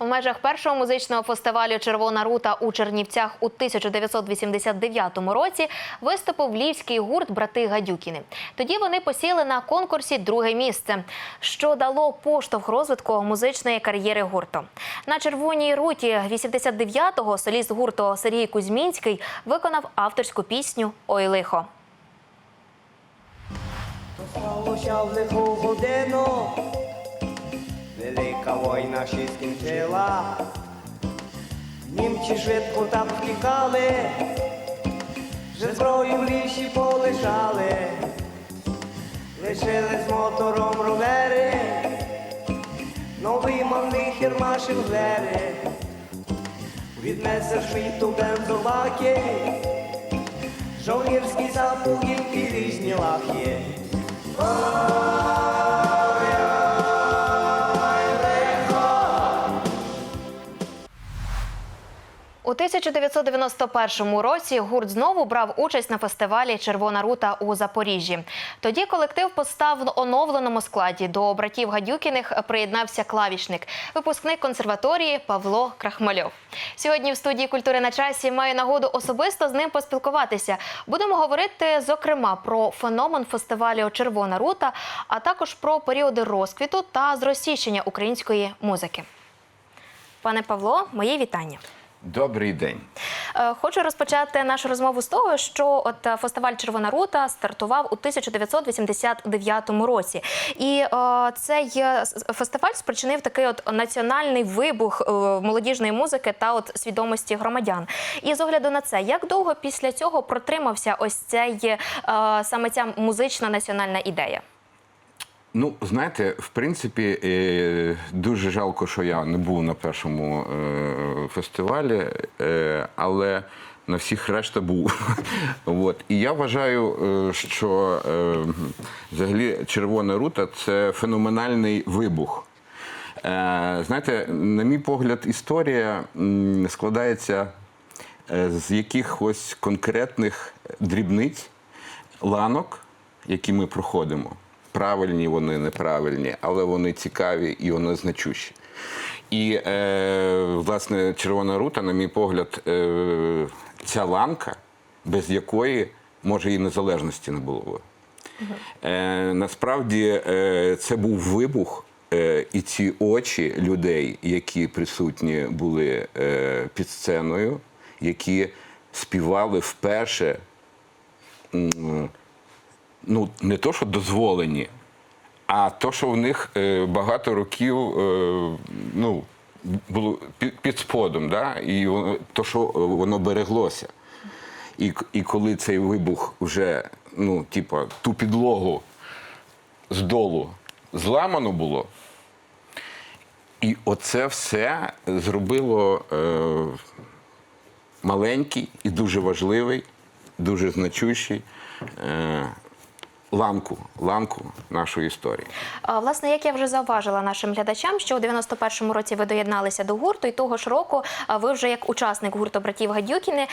У межах першого музичного фестивалю Червона рута у Чернівцях у 1989 році виступив львівський гурт Брати Гадюкіни. Тоді вони посіли на конкурсі друге місце, що дало поштовх розвитку музичної кар'єри гурту. На червоній руті 89-го соліст гурту Сергій Кузьмінський виконав авторську пісню Ой лихо. Сталося в лиху годину, велика війна ще скінчила. Німці швидко там втікали, вже зброю в лісі полишали, лишили з мотором ровери, новий мавний хірмашив двері, віднесе світу бензобаки, жовнірські запугівки різні лахи. У 1991 році гурт знову брав участь на фестивалі Червона рута у Запоріжжі. Тоді колектив постав в оновленому складі. До братів Гадюкіних приєднався клавішник, випускник консерваторії Павло Крахмальов. Сьогодні в студії культури на часі маю нагоду особисто з ним поспілкуватися. Будемо говорити зокрема про феномен фестивалю Червона рута, а також про періоди розквіту та зросійщення української музики. Пане Павло, мої вітання. Добрий день. Е, Хочу розпочати нашу розмову з того, що от е, фестиваль Червона рута стартував у 1989 році, і е, цей фестиваль спричинив такий от національний вибух молодіжної музики та от свідомості громадян. І з огляду на це, як довго після цього протримався ось цей саме ця музична національна ідея? Ну, знаєте, в принципі, е, дуже жалко, що я не був на першому е, фестивалі, е, але на всіх решта був. От. І я вважаю, що взагалі Червона рута це феноменальний вибух. Знаєте, на мій погляд, історія складається з якихось конкретних дрібниць, ланок, які ми проходимо. Правильні вони, неправильні, але вони цікаві і вони значущі. І, е, власне, Червона рута, на мій погляд, е, ця ланка, без якої, може, і незалежності не було. б. Е, насправді е, це був вибух, е, і ці очі людей, які присутні були е, під сценою, які співали вперше, ну, не то, що дозволені, а то, що в них е, багато років е, ну, було під, сподом, да? і то, що е, воно береглося. І, і коли цей вибух вже, ну, типа, ту підлогу здолу зламано було, і оце все зробило е, маленький і дуже важливий, дуже значущий ланку, ланку нашої історії. А, Власне, як я вже зауважила нашим глядачам, що у 91-му році ви доєдналися до гурту, і того ж року ви вже як учасник гурту братів Гадюкіни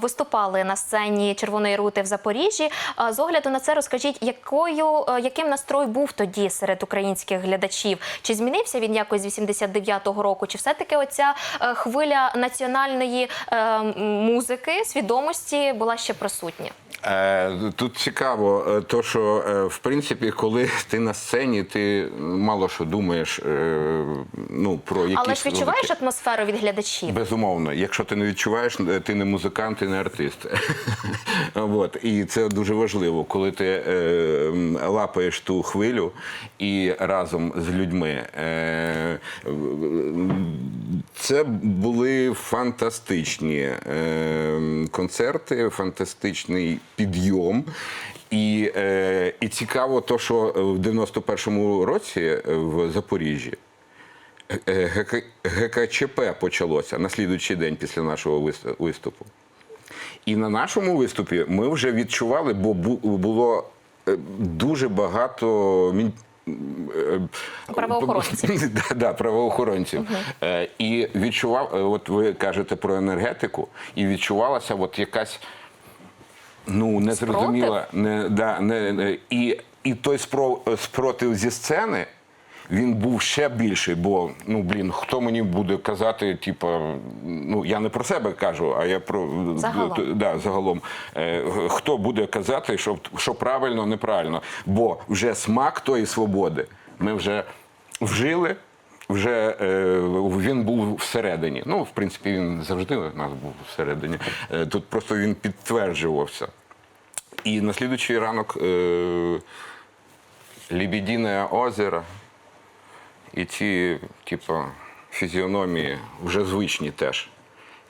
виступали на сцені Червоної рути в Запоріжжі. З огляду на це розкажіть, якою яким настрой був тоді серед українських глядачів? Чи змінився він якось з 89-го року? Чи все-таки оця е, хвиля національної е, музики, свідомості була ще присутня? Е, Тут цікаво, е, то що е, в принципі, коли ти на сцені, ти мало що думаєш ну, про якісь Але ж відчуваєш великі- атмосферу від глядачів? Безумовно, якщо ти не відчуваєш, ти не музикант, ти не артист. От. І це дуже важливо, коли ти лапаєш ту хвилю і разом з людьми. Е, це були фантастичні е, концерти, фантастичний підйом. І, е, і цікаво, то, що в 91-му році е, в Запоріжжі Е, ГКЧП почалося на слідуючий день після нашого виступу. І на нашому виступі ми вже відчували, бо було е, дуже багато е, Правоохоронців. Да, да, правоохоронців. Е, І відчував, е, от ви кажете про енергетику, і відчувалася от якась ну, незрозуміла, не, да, не, не, і, і той спро- спротив зі сцени, він був ще більший, бо ну блін, хто мені буде казати, типу, ну я не про себе кажу, а я про Загалом. да, загалом. Е, хто буде казати, що, що правильно, неправильно. Бо вже смак тої свободи ми вже вжили. Вже е, він був всередині. Ну, в принципі, він завжди у нас був всередині. Е, тут просто він підтверджувався. І на слідуючий ранок е, Лебедине озеро і ці, типу, фізіономії вже звичні теж.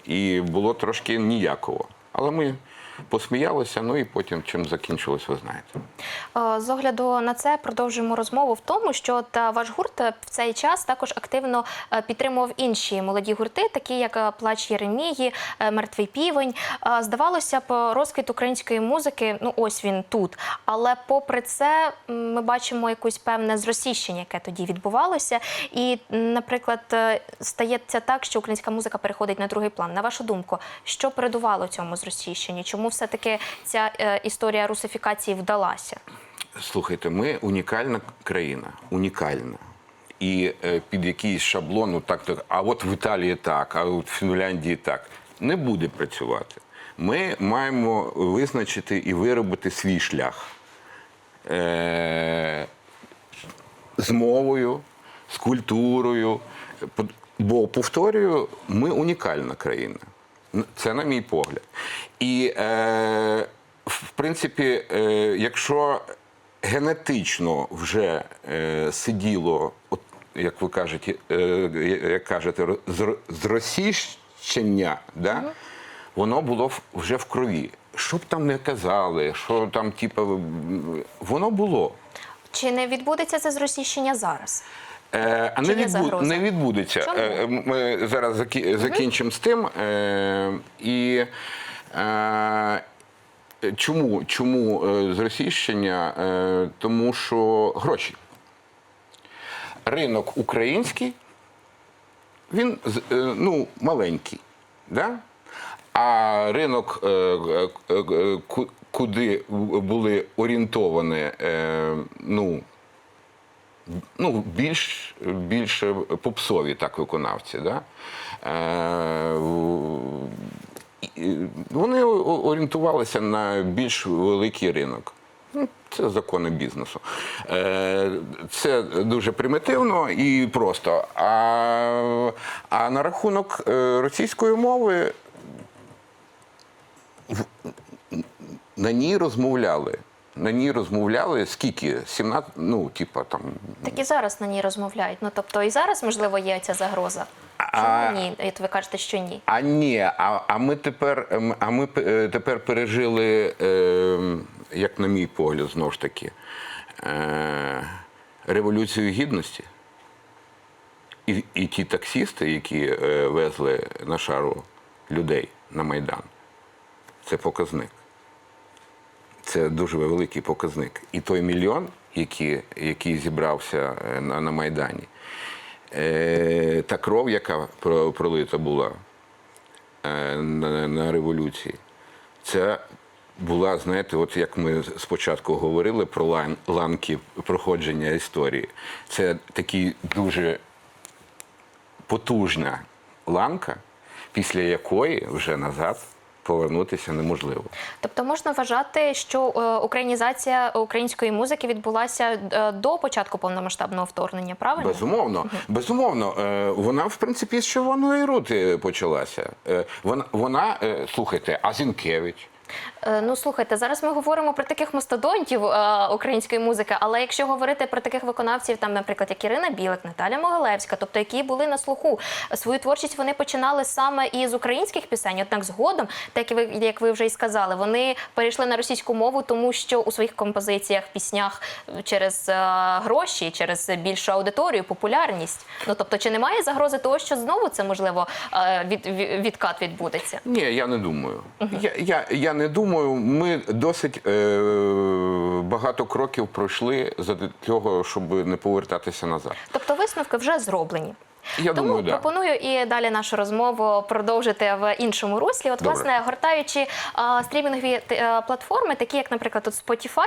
І було трошки ніяково. Але ми посміялися, ну і потім чим закінчилось, ви знаєте. Е, З огляду на це продовжуємо розмову в тому, що та ваш гурт е, в цей час також активно е, підтримував інші молоді гурти, такі як Плач Єремії, Мертвий півень. Здавалося б, розквіт української музики, ну ось він тут. Але попри це, ми бачимо якусь певне зросійщення, яке тоді відбувалося. І, наприклад, стається так, що українська музика переходить на другий план. На вашу думку, що передувало цьому зросійщенню? Чому все-таки ця е, історія русифікації вдалася? Слухайте, ми унікальна країна, унікальна. І е, під якийсь шаблон, ну так, так, а от в Італії так, а от в Фінляндії так. Не буде працювати. Ми маємо визначити і виробити свій шлях. Е, з мовою, з культурою. Бо, повторюю, ми унікальна країна. Н- Це на мій погляд. І, е, в принципі, е, якщо генетично вже е, сиділо, от, як ви кажете, е, як кажете, ро- зр- зросійщення, да? воно було вже в крові. Що б там не казали, що там, типу, воно було. Чи не відбудеться це зросійщення зараз? Е, а не, відбу- не відбудеться. Чому? Е, Ми зараз закі- закінчимо з тим. Е, І чому, чому зросійщення? Е, Тому що гроші. Ринок український, він ну, маленький. Да? А ринок, ку- куди були орієнтовані, ну, ну, більш, більш попсові так виконавці. Да? Е, вони орієнтувалися на більш великий ринок. Ну, Це закони бізнесу. Е, Це дуже примітивно і просто. А, а на рахунок е, російської мови на ній розмовляли. На ній розмовляли скільки? 17, ну, типа там Так і зараз на ній розмовляють. Ну тобто і зараз, можливо, є ця загроза. А- Чому ні? От ви кажете, що ні. А ні, а, а ми тепер, ем, а ми е, тепер пережили, е, як на мій погляд, знову ж таки, е, революцію гідності. І, і ті таксісти, які е, везли на шару людей на Майдан, це показник. Це дуже великий показник. І той мільйон, який, який зібрався е, на, на Майдані, е, та кров, яка пролита була е, на, на революції, це була, знаєте, от як ми спочатку говорили про лан, ланки проходження історії. Це такий дуже потужна ланка, після якої вже назад повернутися неможливо. Тобто можна вважати, що е, українізація української музики відбулася е, до початку повномасштабного вторгнення, правильно? Безумовно, безумовно, Е, вона в принципі з Червоної рути почалася. Вона, вона слухайте, Азінкевич. Е, Ну слухайте, зараз ми говоримо про таких мастодонтів е, української музики, але якщо говорити про таких виконавців, там, наприклад, як Ірина Білик, Наталя Могилевська, тобто які були на слуху, свою творчість вони починали саме із українських пісень. Однак згодом, так як ви як ви вже і сказали, вони перейшли на російську мову, тому що у своїх композиціях, піснях через е, гроші, через більшу аудиторію, популярність. Ну тобто, чи немає загрози того, що знову це можливо від, від- відкат відбудеться? Ні, я не думаю. Я, я, я не думаю. Ми досить е, багато кроків пройшли за того, щоб не повертатися назад. Тобто висновки вже зроблені. Я Тому думаю, да. пропоную і далі нашу розмову продовжити в іншому руслі. От, Добре. власне, гортаючи а, стрімінгові т- е, платформи, такі як, наприклад, от Spotify,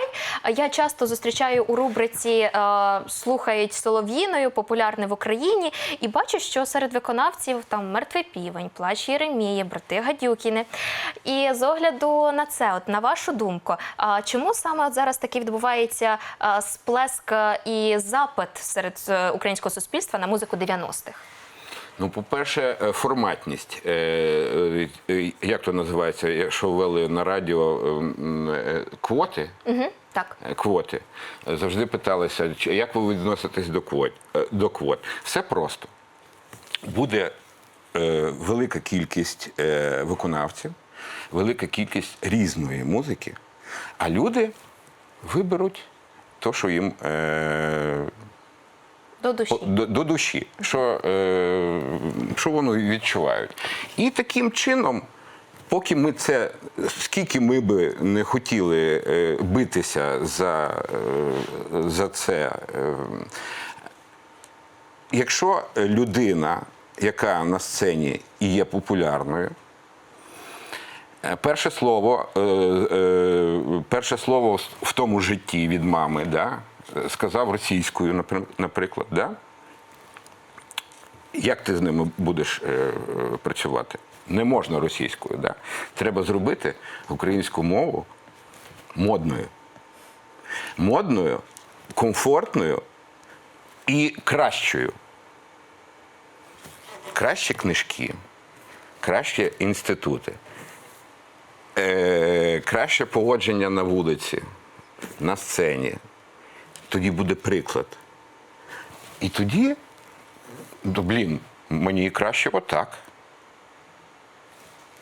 я часто зустрічаю у рубриці а, слухають солов'їною, популярне в Україні, і бачу, що серед виконавців там мертвий півень, плач Єремії, брати Гадюкіни. І з огляду на це, от на вашу думку, а чому саме от зараз таки відбувається а, сплеск і запит серед е, українського суспільства на музику 90-х? Ну, по-перше, е, форматність. Е, е, Як то називається, якщо ввели на радіо е, м, е, квоти? Угу, так. Квоти. Завжди питалися, як ви відноситесь до квот. До квот. Все просто. Буде велика кількість виконавців, велика кількість різної музики, а люди виберуть те, що їм До душі. до, до душі, що, е, що вони відчувають. І таким чином, поки ми це, скільки ми би не хотіли е, битися за, е, за це, е, якщо людина, яка на сцені і є популярною, Е, Перше слово, е, е, перше слово в- тому житті від мами, да, сказав російською, наприклад, да? як ти з ними будеш е, працювати? Не можна російською. Да? Треба зробити українську мову модною. Модною, комфортною і кращою. Кращі книжки, кращі інститути е, краще поводження на вулиці, на сцені. Тоді буде приклад. І тоді, ну, блін, мені краще отак.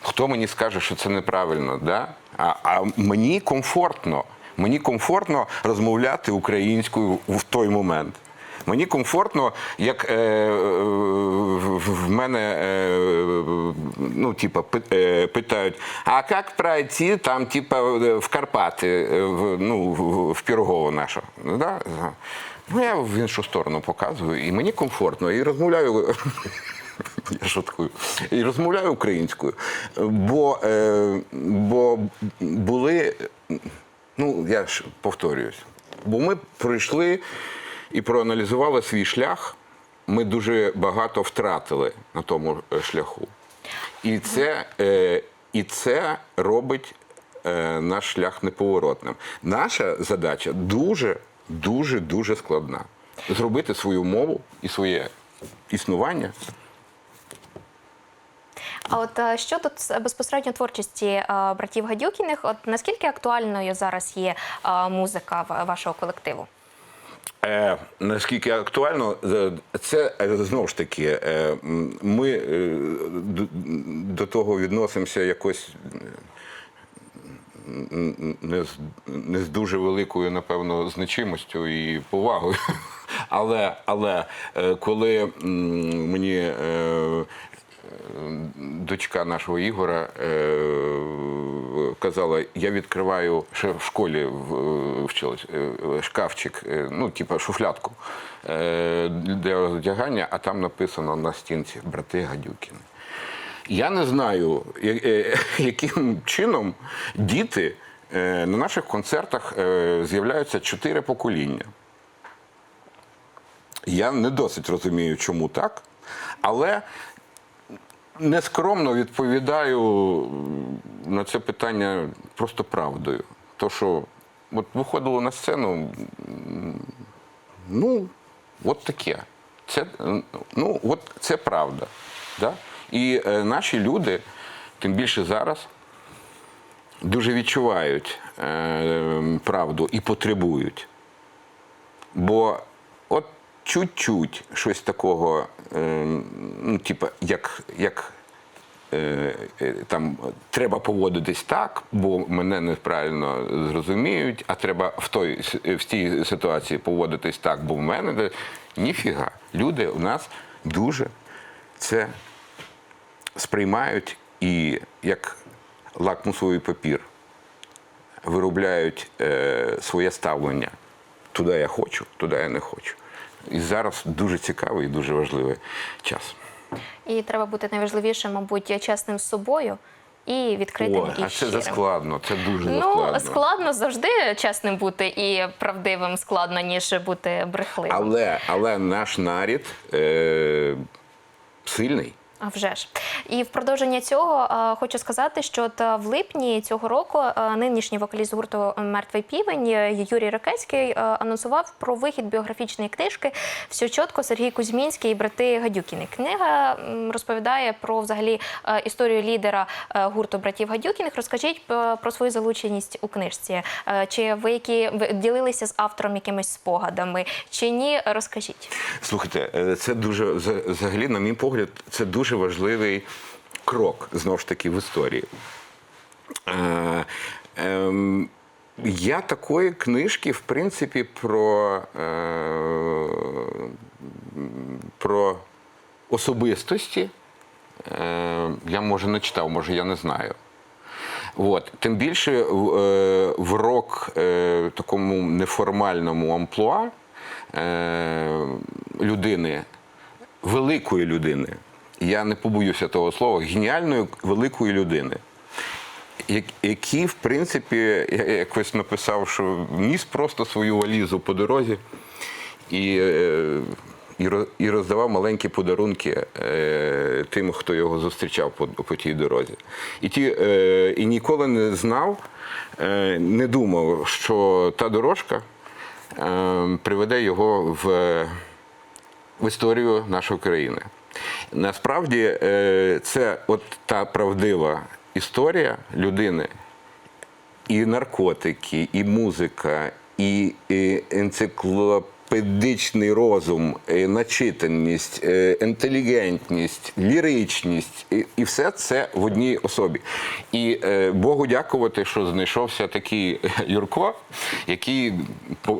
Хто мені скаже, що це неправильно, да? а, а мені комфортно. Мені комфортно розмовляти українською в той момент. Мені комфортно, як е, в мене е, ну, типа, е, питають, а як пройти там, типа, в Карпати, е, в, ну, в, Пірогово наше. Да? ну, я в іншу сторону показую, і мені комфортно, і розмовляю. Я шуткую. І розмовляю українською. Бо, е, бо були, ну я ж повторююсь, бо ми пройшли і проаналізували свій шлях. Ми дуже багато втратили на тому е, шляху. І це, е, і це робить е, наш шлях неповоротним. Наша задача дуже, дуже, дуже складна. Зробити свою мову і своє існування А от щодо ц- безпосередньо творчості братів Гадюкіних, от наскільки актуальною зараз є музика вашого колективу? Е, наскільки актуально, е, це е, знову ж таки, е, ми е, до, до того відносимося якось не з, не з дуже великою, напевно, значимостю і повагою. Але, але е, коли мені е, дочка нашого Ігора е, казала, я відкриваю ще в школі вчилась, е, шкафчик, е, ну, типа шуфлятку е, для одягання, а там написано на стінці брати Гадюкіни. Я не знаю, е, яким чином діти е, на наших концертах е, з'являються чотири покоління. Я не досить розумію, чому так, але нескромно відповідаю на це питання просто правдою. То, що от виходило на сцену, ну, от таке. Це, ну, от це правда. Да? І е, наші люди, тим більше зараз, дуже відчувають е, правду і потребують. Бо чуть-чуть щось такого, е, ну, типа, як, як е, е, там треба поводитись так, бо мене неправильно зрозуміють, а треба в той в тій ситуації поводитись так, бо в мене ніфіга. Люди у нас дуже це сприймають і як лакмусовий папір виробляють е, своє ставлення. Туди я хочу, туди я не хочу. І зараз дуже цікавий і дуже важливий час. І треба бути найважливіше, мабуть, чесним з собою і відкритим О, і а це складно, заскладно, це дуже Ну, заскладно. складно завжди чесним бути і правдивим складно, ніж бути брехливим. Але, але наш нарід е, сильний. А вже ж. І в продовження цього е, хочу сказати, що от, е, в липні цього року е, нинішній вокаліст гурту Мертвий півень Юрій Ракецький анонсував про вихід біографічної книжки Все чітко Сергій Кузьмінський і брати Гадюкіни. Книга розповідає про взагалі історію лідера гурту братів Гадюкіних. Розкажіть про свою залученість у книжці. Чи ви які ви ділилися з автором якимись спогадами, чи ні? Розкажіть. Слухайте, це дуже за- взагалі, на мій погляд, це дуже важливий крок знову ж таки в історії. Е, ем, я такої книжки, в принципі, про, е, про особистості. Е, я може не читав, може я не знаю. От. Тим більше е, в рок е, такому неформальному амплуа е, людини, великої людини, я не побоюся того слова, геніальної великої людини. як- Який, в принципі, я якось написав, що ніс просто свою валізу по дорозі і, е, і, роздавав маленькі подарунки е, тим, хто його зустрічав по, по тій дорозі. І, ті, е, і ніколи не знав, не думав, що та дорожка приведе його в, в історію нашої країни. Насправді, е, це от та правдива історія людини, і наркотики, і музика, і, енциклопедичний розум, і начитаність, е, інтелігентність, ліричність, і, все це в одній особі. І е, Богу дякувати, що знайшовся такий Юрко, який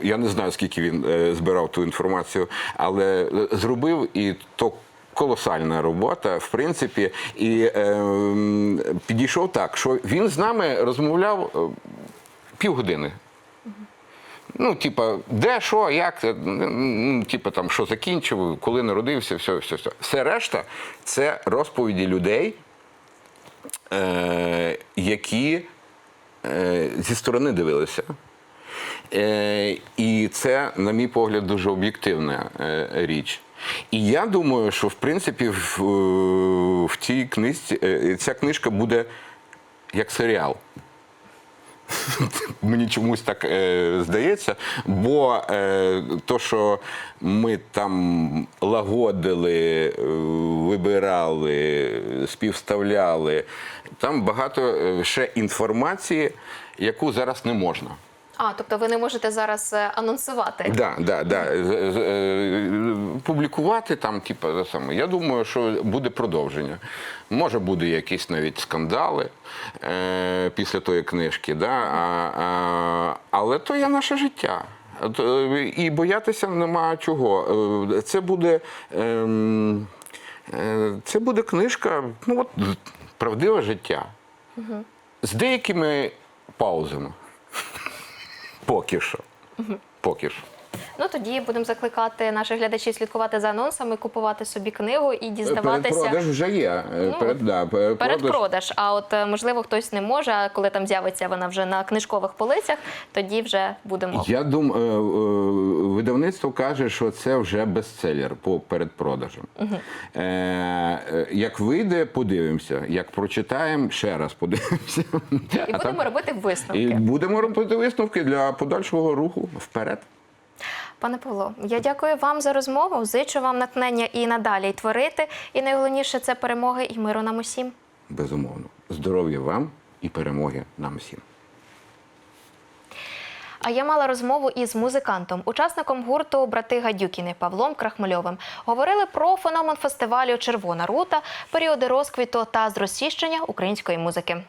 я не знаю, скільки він е, збирав ту інформацію, але е, зробив і то. Колосальна робота, в принципі, і е, підійшов так, що він з нами розмовляв е, півгодини. Ну, типа, де, що, як, ну, типа там, що закінчив, коли народився, все, все, все. Все решта це розповіді людей, е, які е, зі сторони дивилися. Е, і це, на мій погляд, дуже об'єктивна е, річ. І я думаю, що в принципі в, е, в цій книжці е, ця книжка буде як серіал. Мені чомусь так е, здається, бо е, то, що ми там лагодили, е, вибирали, співставляли, там багато е, ще інформації, яку зараз не можна. А, тобто ви не можете зараз е, анонсувати. Да, да, да. З- е, Публікувати там, типу, саме. Я думаю, що буде продовження. Може, буде якісь навіть скандали е, після тої книжки, да? а, а, але то є наше життя. Е, І боятися нема чого. Е, Це буде, ем, е, це буде книжка, ну от правдиве життя. З деякими паузами. Поки що. Поки що. Ну тоді будемо закликати наших глядачів слідкувати за анонсами, купувати собі книгу і дізнаватися. Передпродаж вже є. Е, Перед, да, передпродаж. Передпродаж. А от е, можливо хтось не може, а коли там з'явиться вона вже на книжкових полицях, тоді вже будемо. Я думаю, видавництво каже, що це вже бестселер по передпродажам. Е, е, як вийде, подивимося. Як прочитаємо, ще раз подивимося. І будемо робити висновки. І будемо робити висновки для подальшого руху вперед. Пане Павло, я дякую вам за розмову. Зичу вам натхнення і надалі й творити. І найголовніше це перемоги і миру нам усім. Безумовно. Здоров'я вам і перемоги нам всім. А я мала розмову із музикантом, учасником гурту Брати Гадюкіни Павлом Крахмальовим. Говорили про феномен фестивалю Червона рута, періоди розквіту та зросіщення української музики.